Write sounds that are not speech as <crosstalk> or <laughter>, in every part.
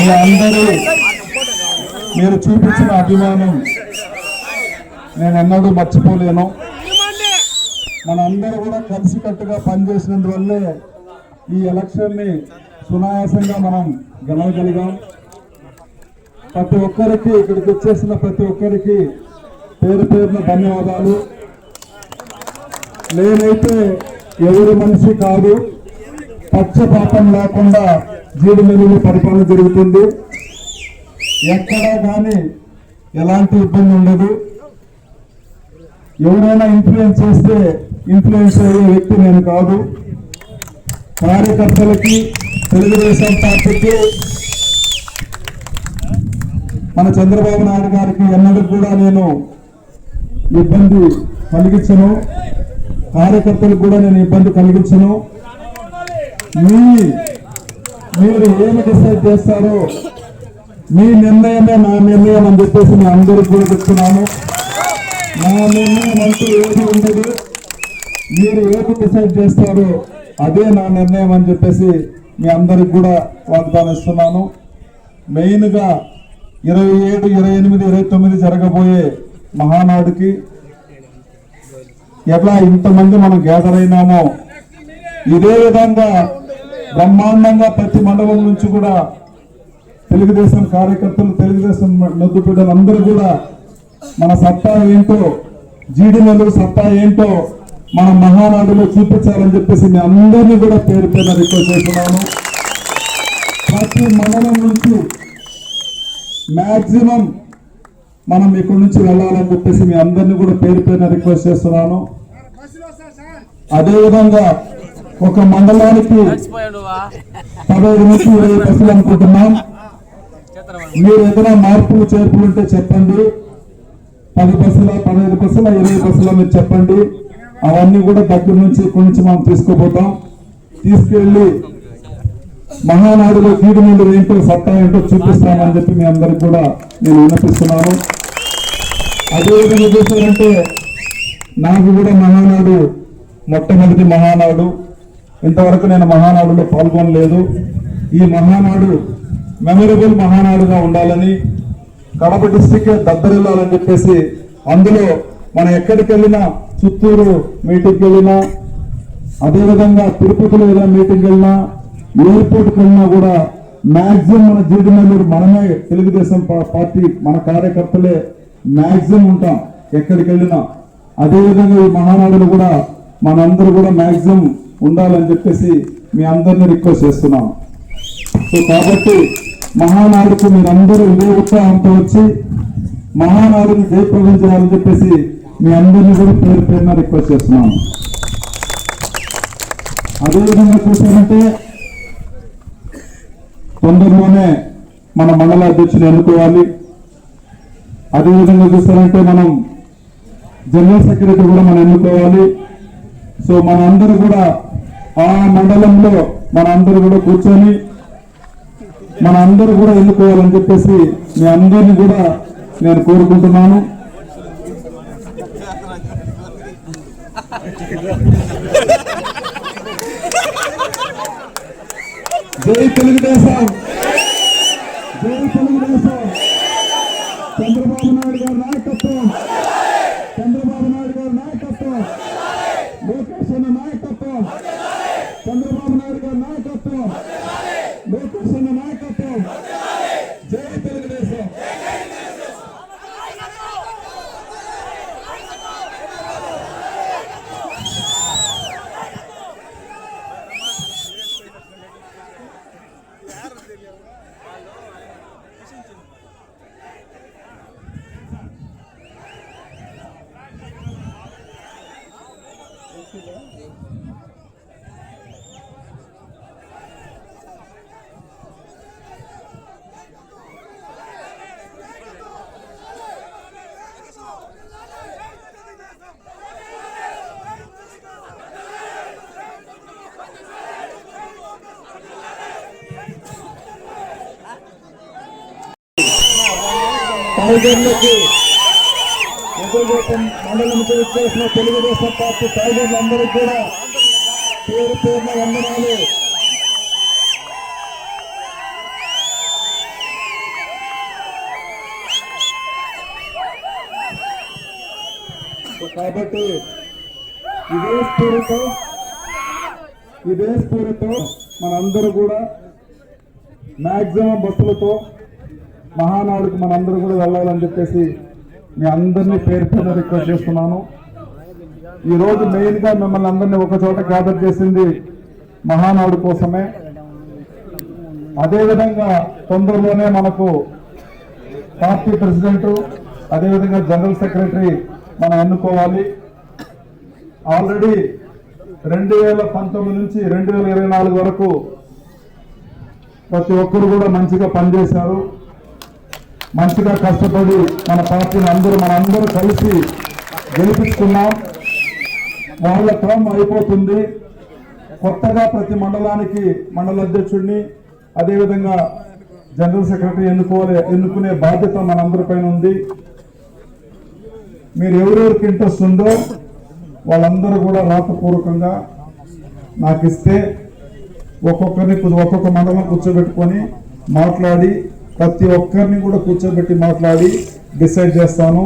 మీ అందరూ మీరు చూపించిన అభిమానం నేను ఎన్నడూ మర్చిపోలేను. మనందరూ కూడా కలిసికట్టుగా పనిచేసినందువల్లే ఈ ఎలక్షన్ని సునాయాసంగా మనం గెలవగలిగాం. ప్రతి ఒక్కరికి ఇక్కడికి వచ్చేసిన ప్రతి ఒక్కరికి పేరు పేరున ధన్యవాదాలు. నేనైతే ఎవరి మనిషి కాదు. పక్షపాతం లేకుండా జీడి మెరుగు పరిపాలన జరుగుతుంది. ఎక్కడా కానీ ఎలాంటి ఇబ్బంది ఉండదు. ఎవరైనా ఇన్ఫ్లుయెన్స్ చేస్తే ఇన్ఫ్లుయెన్స్ అయ్యే వ్యక్తి నేను కాదు. కార్యకర్తలకి తెలుగుదేశం పార్టీకి మన చంద్రబాబు నాయుడు గారికి ఎన్నడూ కూడా నేను ఇబ్బంది కలిగించను. కార్యకర్తలకు కూడా నేను ఇబ్బంది కలిగించను. మీ మీరు ఏమి డిసైడ్ చేస్తారో మీ నిర్ణయమే నా నిర్ణయం అని చెప్పేసి మీ అందరికి కూడా చెప్తున్నాను నా నిర్ణయం అంటూ ఏది ఉండదు. మీరు ఏది డిసైడ్ చేస్తారో అదే నా నిర్ణయం అని చెప్పేసి మీ అందరికి కూడా వాగ్దానం ఇస్తున్నాను. మెయిన్గా ఇరవై ఏడు ఇరవై ఎనిమిది ఇరవై తొమ్మిది జరగబోయే మహానాడుకి ఎలా ఇంతమంది మనం గ్యాదర్ అయినామో ఇదే విధంగా బ్రహ్మాండంగా ప్రతి మండలం నుంచి కూడా తెలుగుదేశం కార్యకర్తలు తెలుగుదేశం నొద్దు బిడ్డలు అందరూ కూడా మన సత్తా ఏంటో జీడి సత్తా ఏంటో మన మహానాడులో చూపించాలని చెప్పేసి మీ అందరినీ కూడా పేరు పేరున రిక్వెస్ట్ చేస్తున్నాను. ప్రతి మండలం నుంచి మ్యాక్సిమం మనం ఇక్కడి నుంచి వెళ్ళాలని చెప్పేసి మీ అందరినీ కూడా పేరు పేరున రిక్వెస్ట్ చేస్తున్నాను. అదేవిధంగా ఒక మండలానికి పదహైదు నుంచి ఇరవై బస్సులు అనుకుంటున్నాం. మీరు ఏదైనా మార్పులు చేర్పులు ఉంటే చెప్పండి. పది బస్సుల పదహైదు బస్సుల ఇరవై బస్సుల మీరు చెప్పండి. అవన్నీ కూడా దగ్గర నుంచి ఇక్కడి నుంచి మనం తీసుకుపోతాం. తీసుకెళ్ళి మహానాడులో గీడు ముందు ఏంటో సత్తా ఏంటో చూపిస్తామని చెప్పి మీ అందరికి కూడా నేను వినిపిస్తున్నాను అదేవిధంగా చూసారంటే నాకు కూడా మహానాడు మొట్టమొదటి మహానాడు. ఇంతవరకు నేను మహానాడులో పాల్గొనలేదు. ఈ మహానాడు మెమరబుల్ మహానాడుగా ఉండాలని కడప డిస్టిక్ దద్దరిల్లాలని చెప్పేసి అందులో మనం ఎక్కడికి వెళ్ళినా చిత్తూరు మీటింగ్కి వెళ్ళినా అదేవిధంగా తిరుపతిలో ఏదైనా మీటింగ్కి వెళ్ళినా ఎయిర్పోర్ట్కి వెళ్ళినా కూడా మ్యాక్సిమం మన జీడి మనమే తెలుగుదేశం పార్టీ మన కార్యకర్తలే మ్యాక్సిమం ఉంటాం ఎక్కడికి వెళ్ళినా అదేవిధంగా ఈ మహానాడులు కూడా మనందరూ కూడా మ్యాక్సిమం ఉండాలని చెప్పేసి మీ అందరిని రిక్వెస్ట్ చేస్తున్నాం. సో కాబట్టి మహానాడుకు మీరందరూ ఇదే ఉత్సాహంతో వచ్చి మహానాడుని జయప్రదం చేయాలని చెప్పేసి మీ అందరినీ కూడా పేరు పేరున రిక్వెస్ట్ చేస్తున్నాను అదేవిధంగా చూసారంటే తొందరలోనే మన మండల అధ్యక్షుని ఎన్నుకోవాలి. అదేవిధంగా చూసారంటే మనం జనరల్ సెక్రటరీ కూడా మనం ఎన్నుకోవాలి. సో మనందరూ కూడా ఆ మండలంలో మనందరూ కూడా కూర్చొని మన అందరూ కూడా ఎన్నుకోవాలని చెప్పేసి మీ అందరిని కూడా నేను కోరుకుంటున్నాను. జై తెలుగుదేశం జై తెలుగుదేశం చంద్రబాబు నాయుడు గారి నాయకత్వం చంద్రబాబు నాయుడు గారి నాయకత్వం లోకేష్ అన్న నాయకత్వం చంద్రబాబు నాయుడు గారి నాయకత్వం లోకేష్ అన్న నాయకత్వం జై తెలుగుదేశం టైగర్లకి ఎదురుగోపం మండలంకి వచ్చేసిన తెలుగుదేశం పార్టీ టైగర్లందరికీ కూడా పేరు పేరున వందనాలు. కాబట్టి ఇదే స్ఫూరితో ఇదే స్ఫూరితో మనందరూ కూడా మ్యాక్సిమం బస్సులతో మహానాడుకు మనందరూ కూడా వెళ్ళాలని చెప్పేసి మీ అందరినీ పేరు పేరు రిక్వెస్ట్ చేస్తున్నాను. ఈ రోజు మిమ్మల్ని అందరినీ ఒక చోట గ్యాదర్ చేసింది మహానాడు కోసమే. అదేవిధంగా తొందరలోనే మనకు పార్టీ ప్రెసిడెంట్ అదేవిధంగా జనరల్ సెక్రటరీ మనం ఎన్నుకోవాలి. ఆల్రెడీ రెండు వేల పంతొమ్మిది నుంచి రెండు వేల ఇరవై నాలుగు వరకు ప్రతి ఒక్కరు కూడా మంచిగా పనిచేశారు. మంచిగా కష్టపడి మన పార్టీని అందరూ మన అందరూ కలిసి గెలిపించుకున్నాం. వాళ్ళ టర్మ్ అయిపోతుంది. కొత్తగా ప్రతి మండలానికి మండల అధ్యక్షుడిని అదేవిధంగా జనరల్ సెక్రటరీ ఎన్నుకోవాలి ఎన్నుకునే బాధ్యత మనందరిపైన ఉంది. మీరు ఎవరెవరికి ఇంట్రెస్ట్ ఉందో వాళ్ళందరూ కూడా రాతపూర్వకంగా నాకు ఇస్తే ఒక్కొక్కరిని ఒక్కొక్క మండలం కూర్చోబెట్టుకొని మాట్లాడి ప్రతి ఒక్కరిని కూడా కూర్చోబెట్టి మాట్లాడి డిసైడ్ చేస్తాను.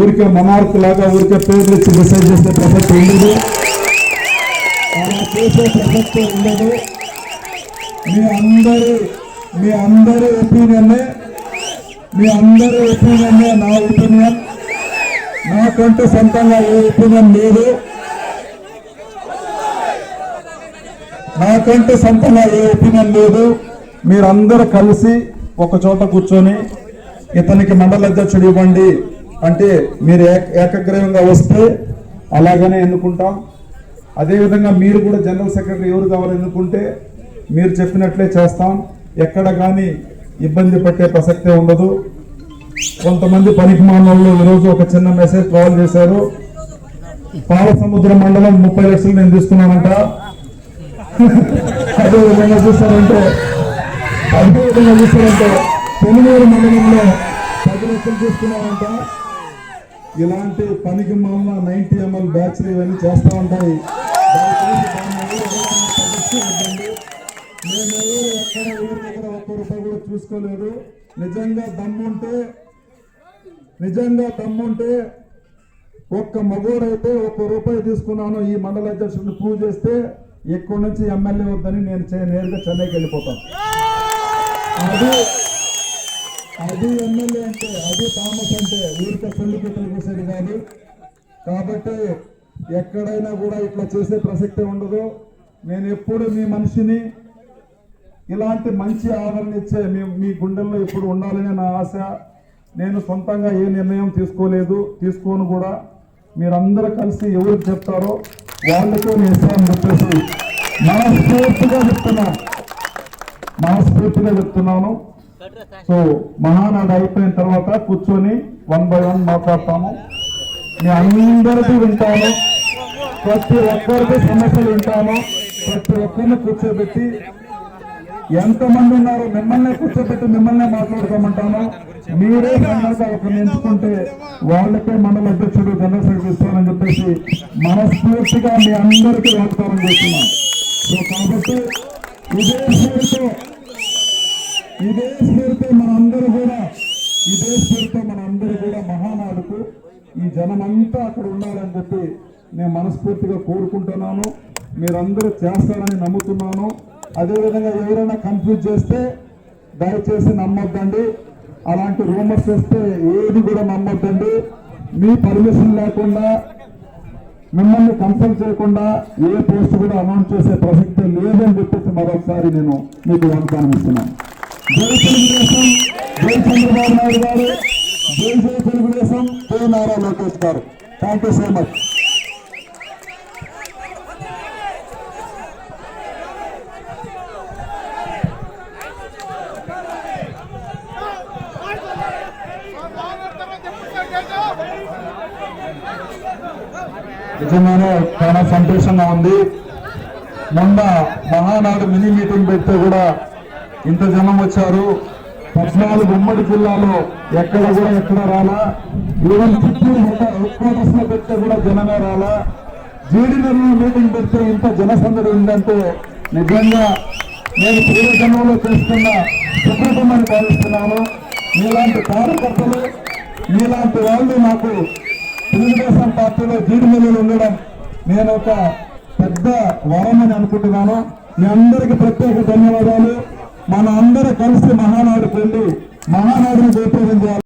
ఊరికే మనార్కు లాగా ఊరికే పేర్లు ఇచ్చి డిసైడ్ చేసే ప్రసక్తి ఉండదు. అలా చేసే ప్రసక్తి ఉండదు. మీ అందరి మీ అందరి ఒపీనియన్నే మీ అందరి ఒపీనియన్నే నా ఒపీనియన్ నాకంటూ సొంతంగా ఏ ఒపీనియన్ లేదు. నాకంటూ సొంతంగా ఏ ఒపీనియన్ లేదు. మీరందరూ కలిసి ఒక చోట కూర్చొని ఇతనికి మండల అధ్యక్షుడు ఇవ్వండి. అంటే మీరు ఏకగ్రీవంగా వస్తే అలాగనే ఎన్నుకుంటాం. అదేవిధంగా మీరు కూడా జనరల్ సెక్రటరీ ఎవరు కావాలో ఎన్నుకుంటే మీరు చెప్పినట్లే చేస్తాం. ఎక్కడ కానీ ఇబ్బంది పట్టే ప్రసక్తే ఉండదు. కొంతమంది పనికి మానవులు ఈరోజు ఒక చిన్న మెసేజ్ కాల్ చేశారు. పాల సముద్ర మండలం ముప్పై లక్షలు నేను తీసుకున్నానంట. <laughs> అదే విధంగా చూస్తారంటే అద్భుతంగా విధంగా చూస్తారంటే మండలంలో పది లక్షలు తీసుకున్నారంట. ఇలాంటి పనికి మాల నైన్టీ ఎంఎల్ బ్యాచ్లు ఇవన్నీ చేస్తూ ఉంటాయి. దయచేసి ఎవరు ఎక్కడ ఊరి దగ్గర ఒక్క రూపాయి కూడా చూసుకోలేదు. నిజంగా దమ్ముంటే నిజంగా దమ్ముంటే ఒక్క మగోడైతే ఒక్క రూపాయి తీసుకున్నాను. ఈ మండల అధ్యక్షుడిని ప్రూవ్ చేస్తే ఎక్కడి నుంచి ఎమ్మెల్యే వద్దని నేను నేరుగా చెన్నైకి వెళ్ళిపోతాను. అది అది ఎమ్మెల్యే అంటే అది థామస్ అంటే ఊరికే సొల్లు పెట్టలు కానీ కాదు. కాబట్టి ఎక్కడైనా కూడా ఇట్లా చేసే ప్రసక్తే ఉండదు. నేను ఎప్పుడు మీ మనిషిని ఇలాంటి మంచి ఆదరణ ఇచ్చే మీ మీ గుండెల్లో ఎప్పుడు ఉండాలని నా ఆశ. నేను సొంతంగా ఏ నిర్ణయం తీసుకోలేదు తీసుకోను కూడా. మీరందరూ కలిసి ఎవరికి చెప్తారో వాళ్ళతో నేను ఇస్తానని చెప్పేసి మనస్ఫూర్తిగా చెప్తున్నా. మనస్ఫూర్తిగా చెప్తున్నాను. సో మహానాడు అయిపోయిన తర్వాత కూర్చొని వన్ బై వన్ మాట్లాడతాము. మీ అందరికీ వింటాను. ప్రతి ఒక్కరికి సమస్యలు వింటాను. ప్రతి ఒక్కరిని కూర్చోబెట్టి ఎంతమంది ఉన్నారో మిమ్మల్ని కూర్చోబెట్టి మిమ్మల్ని మాట్లాడుకోమంటాను మీరే ఫైనల్ ఒకరిని ఎంచుకుంటే వాళ్ళకే మండల అధ్యక్షుడు జనరల్ సెక్రటరీ ఇస్తానని చెప్పేసి మనస్ఫూర్తిగా మీ అందరికీ వ్యాపారం చేస్తున్నాం సో కాబట్టి ఇదే స్ఫూర్తితో ఇదే స్ఫూర్తి మనందరూ కూడా ఇదే స్ఫూర్తితో మనందరూ కూడా మహానాడుకు ఈ జనమంతా అక్కడ ఉండాలని చెప్పి నేను మనస్ఫూర్తిగా కోరుకుంటున్నాను. మీరందరూ చేస్తారని నమ్ముతున్నాను. అదేవిధంగా ఎవరైనా కన్ఫ్యూజ్ చేస్తే దయచేసి నమ్మొద్దండి. అలాంటి రూమర్స్ వస్తే ఏది కూడా నమ్మొద్దండి. మీ పర్మిషన్ లేకుండా మిమ్మల్ని కన్సల్ట్ చేయకుండా ఏ పోస్ట్ కూడా అనౌన్స్ చేసే ప్రసక్తే లేదని చెప్పేసి మరొకసారి నేను మీకు వాగ్దానం ఇస్తున్నాను జై తెలుగుదేశం జై చంద్రబాబు నాయుడు గారు జై జై తెలుగుదేశం జై నారా లోకేష్ గారు. థ్యాంక్ యూ సో మచ్ నిజంగానే చాలా సంతోషంగా ఉంది. మొన్న మహానాడు మినీ మీటింగ్ పెడితే కూడా ఇంత జనం వచ్చారు. పద్నాలుగు ఉమ్మడి జిల్లాలో ఎక్కడ కూడా ఎక్కడ రాలా. ఈవెన్ చిత్తూరు హెడ్లో పెడితే కూడా జనమే రాలా. జీడీనగర్లో మీటింగ్ పెడితే ఇంత జనసందడి ఉందంటే నిజంగా నేను పూర్వజన్మలో చేస్తున్న సుకృతమని భావిస్తున్నాను. మీలాంటి కార్యకర్తలు మీలాంటి వాళ్ళు నాకు తెలుగుదేశం పార్టీలో జీడిమెల్లు ఉండడం నేను ఒక పెద్ద వరం అని అనుకుంటున్నాను. మీ అందరికి ప్రత్యేక ధన్యవాదాలు. మన అందరూ కలిసి మహానాడుకు వెళ్ళి మహానాడుని జయప్రదం చేయాలి.